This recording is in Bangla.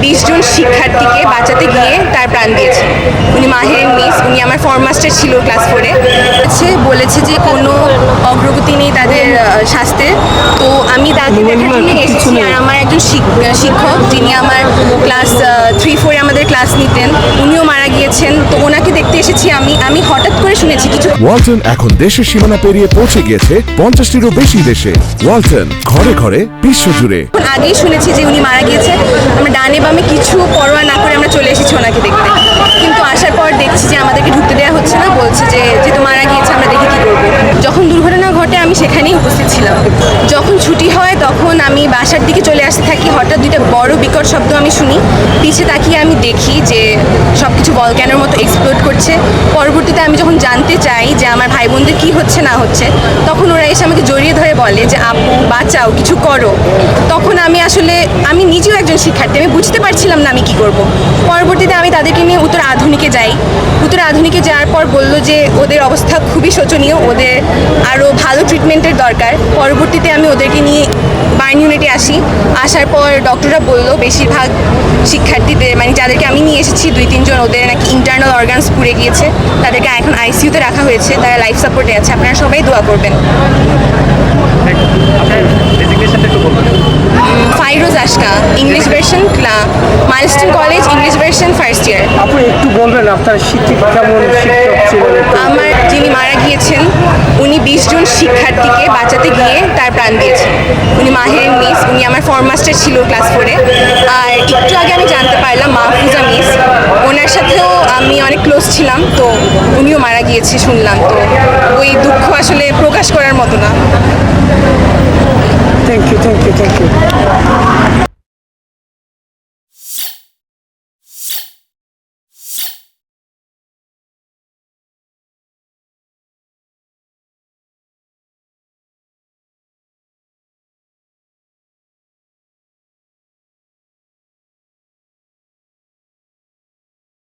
বিশ জন শিক্ষার্থীকে বাঁচাতে গিয়ে তার প্রাণ দিয়েছে। উনি মাহের মিস উনি আমার ফর্ম মাস্টার ছিল ক্লাস ফোরে বলেছে যে কোনো অগ্রগতি নেই তাদের আহ, স্বাস্থ্যের তো আমি তাকে দেখার জন্য এসেছি আর আমার একজন শিক্ষক যিনি আমার ক্লাস থ্রি ফোরে আমাদের ক্লাস নিতেন উনিও মারা গিয়েছেন। তো ওনাকে দেখতে এসেছি আমি আমি হঠাৎ করে শুনেছি কিছু ওয়ালটন এখন দেশের সীমানা পেরিয়ে পৌঁছে গিয়েছে পঞ্চাশটিরও বেশি দেশে। ওয়ালটন ঘরে ঘরে বিশ্বজুড়ে। আগেই শুনেছি যে উনি মারা গিয়েছে। আমরা ডানে বামে কিছু পরোয়া না করে আমরা চলে এসেছি ওনাকে দেখতে। কিন্তু আসার পর দেখছি যে আমাদেরকে ঢুকতে দেওয়া হচ্ছে না। বলছে যে যেহেতু মারা গিয়েছে আমরা দেখে কী করব। যখন দুর্ঘটনা ঘটে আমি সেখানেই উপস্থিত ছিলাম। আমি বাসার দিকে চলে আসতে থাকি, হঠাৎ দুইটা বড় বিকট শব্দ আমি শুনি। পিছে তাকিয়ে আমি দেখি যে সব কিছু বলক্যানোর মতো এক্সপ্লোড করছে। পরবর্তীতে আমি যখন জানতে চাই যে আমার ভাই বোনদের কী হচ্ছে, না হচ্ছে, তখন ওরা এসে আমাকে জড়িয়ে ধরে বলে যে, আপু, বাঁচাও, কিছু করো। তখন আমি আসলে, আমি নিজেও একজন শিক্ষার্থী, আমি বুঝতে পারছিলাম না আমি কি করব। পরবর্তীতে আমি তাদেরকে নিয়ে উত্তর আধুনিকে যাই। উত্তর আধুনিকে যাওয়ার পর বলল যে, ওদের অবস্থা খুবই শোচনীয়, ওদের আরও ভালো ট্রিটমেন্টের দরকার। পরবর্তীতে আমি ওদেরকে নিয়ে বার্ন ইউনিটে আসি। আসার পর ডক্টররা বলল বেশিরভাগ শিক্ষার্থীদের মানে যাদেরকে আমি নিয়ে এসেছি দুই তিনজন ওদের নাকি ইন্টারনাল অর্গানস পুড়ে গিয়েছে। তাদেরকে এখন আইসিইউতে রাখা হয়েছে তারা লাইফ সাপোর্টে আছে। আপনারা সবাই দোয়া করবেন। Fairoz Ashka English version Milestone college English version first year. আপনি একটু বলবেন আপনার শিক্ষক কেমন শিক্ষক ছিলেন? আমার যিনি মারা গিয়েছেন উনি বিশ জন শিক্ষার্থীকে বাঁচাতে গিয়ে তার প্রাণ দিয়েছেন। উনি মাহের মিস উনি আমার ফর্ম মাস্টার ছিল ক্লাস ফোরে। আর একটু আগে আমি জানতে পারলাম মাহফুজা মিস। ওনার সাথেও আমি অনেক ক্লোজ ছিলাম তো উনিও মারা গিয়েছে শুনলাম। তো ওই দুঃখ আসলে প্রকাশ করার মতো না। Thank you thank you thank you